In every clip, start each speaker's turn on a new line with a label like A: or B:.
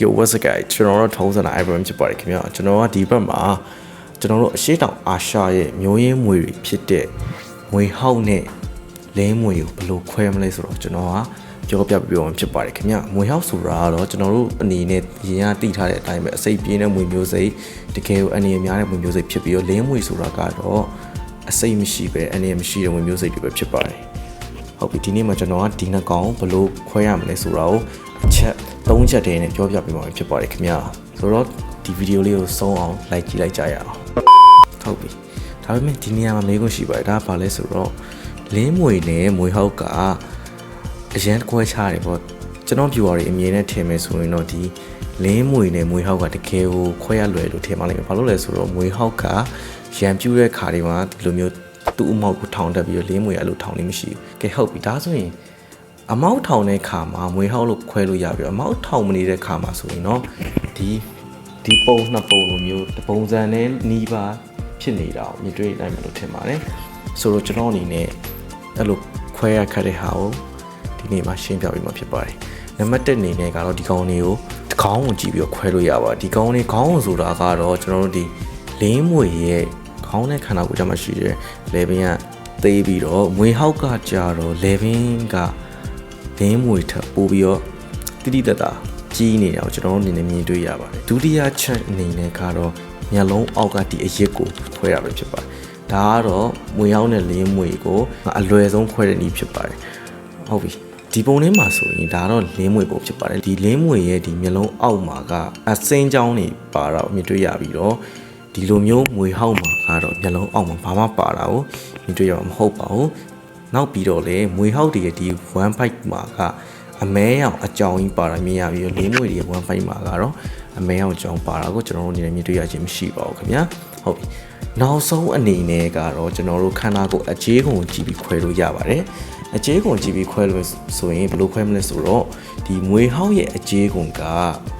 A: Yo what's up guys ကျွန်တော်တို့ထုံးစံတာ Ibrahim ဖြစ်ပါတယ်ခင်ဗျာကျွန်တော်ကဒီဘက်မှာကျွန်တော်တို့အရှိတောင်အာရှရဲ့မျိုးရင်းမွေတွေဖြစ်တဲ့မွေဟောက်နဲ့လဲမွေကိုဘယ်လိုခွဲမလဲဆိုတော့ကျွန်တော်ကပြောပြပြအောင်ဖြစ်ပါတယ်ခင်ဗျာမွေဟောက်ဆိုတာကတော့ကျွန်တော်တို့အနေနဲ့ရင်ကတိထားတဲ့အတိုင်းပဲအစိပ်ပြင်းတဲ့မွေမျိုးစိတ်တကယ်ကိုအနေနဲ့များတဲ့မွေမျိုးစိတ်ဖြစ်ပြီးတော့လဲမွေဆိုတာကတော့အစိပ်မရှိပဲအနေနဲ့မရှိတဲ့မွေမျိုးစိတ်တွေပဲဖြစ်ပါတယ် ဟုတ်ပြီဒီနေ့မှာကျွန်တော်ကဒီနှစ်ကောင်ဘယ်လို့ခွဲရမလဲဆိုတာကိုအချက်၃ချက်တည်းနဲ့ပြောပြပေးမှာဖြစ်ပါတယ်ခင်ဗျာဆိုတော့ဒီဗီဒီယိုလေးကိုဆုံးအောင် like ကြည့်လိုက်ကြရအောင်ဟုတ်ပြီဒါပေမဲ့ဒီနေရာမှာမေးခွန်းရှိပါတယ်ဒါကဘာလဲဆိုတော့လင်းမွေနဲ့မွေဟောက်ကအရန်ခွဲခြားတယ်ပေါ့ကျွန်တော် viewer တွေအမြင်နဲ့ထင်မယ်ဆိုရင်တော့ဒီလင်းမွေနဲ့မွေဟောက်ကတကယ်ကိုခွဲရလွယ်လို့ထင်ပါလိမ့်မယ်ဘာလို့လဲဆိုတော့မွေဟောက်ကရံပြူတဲ့ခါတွေမှာဒီလိုမျိုး သူ့အမောက်ကိုထောင်တက်ပြီးတော့လင်းမွေအဲ့လိုထောင်နေမရှိဘူးကဲဟုတ်ပြီဒါဆိုရင်အမောက်ထောင်တဲ့ခါမှာမွေဟောက်လို့ခွဲလို့ရပြီအမောက်ထောင်မနေတဲ့ခါမှာဆိုရင်တော့ဒီဒီပုံနှစ်ပုံလိုမျိုးတပုံစံနဲ့နီးပါဖြစ်နေတာကိုမြင်တွေ့နိုင်မယ်လို့ထင်ပါတယ်ဆိုတော့ကျွန်တော်အနေနဲ့အဲ့လိုခွဲရခက်တဲ့ဟာကိုဒီနေ့မှာရှင်းပြပေးမှာဖြစ်ပါတယ်နံပါတ်1အနေနဲ့ကတော့ဒီကောင်လေးကိုဒီခေါင်းကိုကြည့်ပြီးတော့ခွဲလို့ရပါတယ်ဒီကောင်လေးခေါင်းကိုဆိုတာကတော့ကျွန်တော်တို့ဒီလင်းမွေရဲ့ ခေါင်းနဲ့ခန္ဓာကိုယ်ကြမှာရှိတယ်လေဘင်းကသေးပြီးတော့မွေဟောက်ကကြာတော့လေဘင်းကဒင်းမွေထပ်ပို့ပြီးတော့တိတိတတ်တာကြီးနေတာကိုကျွန်တော်တို့အနေနဲ့မြင်တွေ့ရပါတယ်ဒုတိယချက်အနေနဲ့ကတော့မျက်လုံးအောက်ကဒီအရစ်ကိုခွဲရပဲဖြစ်ပါတယ်ဒါကတော့မွေရောက်တဲ့လင်းမွေကိုအလွယ်ဆုံးခွဲတဲ့နည်းဖြစ်ပါတယ်ဟုတ်ပြီဒီပုံထဲမှာဆိုရင်ဒါတော့လင်းမွေပုံဖြစ်ပါတယ်ဒီလင်းမွေရဲ့ဒီမျက်လုံးအောက်မှာကအစင်းချောင်းတွေပါတော့မြင်တွေ့ရပြီးတော့ ဒီလိုမျိုးမွေဟောက်မှာကတော့မျက်လုံးအောက်မှာဘာမှပါတာကိုမြင်တွေ့ရမှာမဟုတ်ပါဘူးနောက်ပြီးတော့လေမွေဟောက်တွေရဲ့ဒီ1 fight မှာကအမဲရောင်အကြောင်းကြီးပါတာမြင်ရပြီးတော့လေးမွေတွေရဲ့1 fight မှာကတော့အမဲရောင်အကြောင်းပါတာကိုကျွန်တော်တို့အနေနဲ့မြင်တွေ့ရခြင်းမရှိပါဘူးခင်ဗျာဟုတ်ပြီနောက်ဆုံးအနေနဲ့ကတော့ကျွန်တော်တို့ခန္ဓာကိုယ်အခြေကုံကိုကြည့်ပြီးခွဲလို့ရပါတယ်အခြေကုံကြည့်ပြီးခွဲလို့ဆိုရင်ဘယ်လိုခွဲမလဲဆိုတော့ဒီမွေဟောက်ရဲ့အခြေကုံက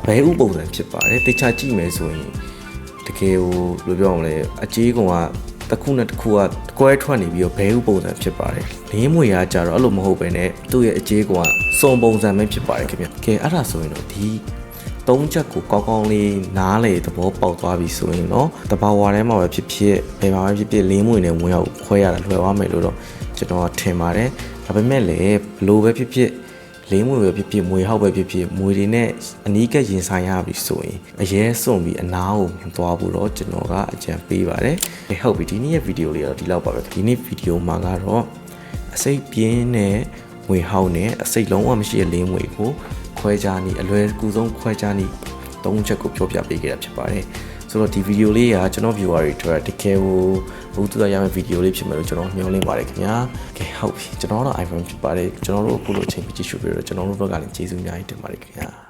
A: ဘဲဥပုံစံဖြစ်ပါတယ်တခြားကြည့်မယ်ဆိုရင်တ ကယ်ကိုဘယ်လိုပြောမလဲအကြီးကောင်ကတစ်ခုနဲ့တစ်ခုကကွဲထွက်နေပြီးတော့ဘဲဥပုံစံဖြစ်ပါတယ်လင်းမွေရကြတော့အဲ့လိုမဟုတ်ပဲねသူ့ရဲ့အကြီးကောင်ကစုံပုံစံပဲဖြစ်ပါတယ်ခင်ဗျကဲအဲ့ဒါဆိုရင်တော့ဒီသုံးချက်ကိုကောင်းကောင်းလေးနားလေသဘောပေါက်သွားပြီဆိုရင်တော့တဘာဝထဲမှာပဲဖြစ်ဖြစ်ဘယ်မှာပဲဖြစ်ဖြစ်လင်းမွေနဲ့ဝင်ရောက်ခွဲရတာလွယ်သွားမယ်လို့တော့ကျွန်တော်ထင်ပါတယ်ဒါပေမဲ့လည်းဘလို့ပဲဖြစ်ဖြစ် လေးမွေပဲဖြစ်ဖြစ်မွေဟောက်ပဲဖြစ်ဖြစ်မွေတွေနဲ့အနီးကပ်ရင်ဆိုင်ရပြီဆိုရင်အရေးစွန့်ပြီးအနားကိုမြင်သွားဖို့တော့ကျွန်တော်ကအကြံပေးပါတယ်။ဟုတ်ပြီဒီနေ့ရဲ့ဗီဒီယိုလေးကတော့ဒီလောက်ပါပဲ။ဒီနေ့ဗီဒီယိုမှာကတော့အစိတ်ပြင်းနဲ့မွေဟောက်နဲ့အစိတ်လုံးဝမရှိတဲ့လေးမွေကိုခွဲခြားနေအလွယ်ကူဆုံးခွဲခြားနေသုံးချက်ကိုပြောပြပေးခဲ့တာဖြစ်ပါတယ်။ဆိုတော့ဒီဗီဒီယိုလေးကကျွန်တော် viewer တွေအတွက်တကယ်ကိုဘူးတူရရမယ့်ဗီဒီယိုလေးဖြစ်မယ်လို့ကျွန်တော်မျှော်လင့်ပါတယ်ခင်ဗျာ။ကဲ ဟုတ်ပြီကျွန်တော်တော့ iPhone ဖြစ်ပါတယ်ကျွန်တော်တို့အခုလိုအချိန်ပြကြည့်ရှုပြီးတော့ကျွန်တော်တို့ဘက်ကလည်းကျေးဇူးအများကြီးတင်ပါတယ်ခင်ဗျာ။